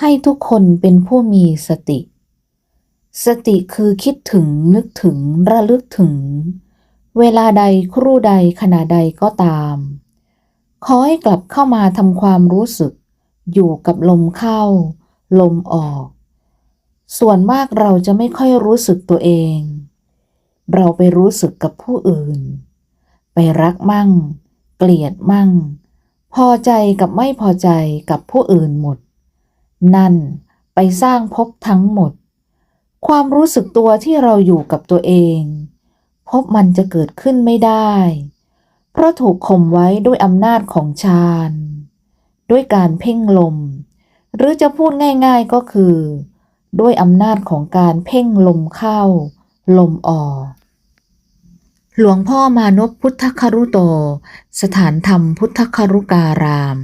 ให้ทุกคนเป็นผู้มีสติ สติคือคิดถึงนึกถึงระลึกถึง เวลาใดครู่ใดขณะใดก็ตาม ขอให้กลับเข้ามาทำความรู้สึก อยู่กับลมเข้า ลมออก ส่วนมากเราจะไม่ค่อยรู้สึกตัวเอง เราไปรู้สึกกับผู้อื่น ไปรักมั่ง เกลียดมั่ง พอใจกับไม่พอใจกับผู้อื่นหมด นั่นไปสร้างภพทั้งหมด ความรู้สึกตัวที่เราอยู่กับตัวเองภพมันจะเกิดขึ้นไม่ได้ เพราะถูกข่มไว้ด้วยอำนาจของฌานด้วยการเพ่งลม หรือจะพูดง่าย ๆก็คือ ด้วยอำนาจของการเพ่งลมเข้า ลมออก หลวงพ่อมานพพุทธคารุโต สถานธรรมพุทธคารุการาม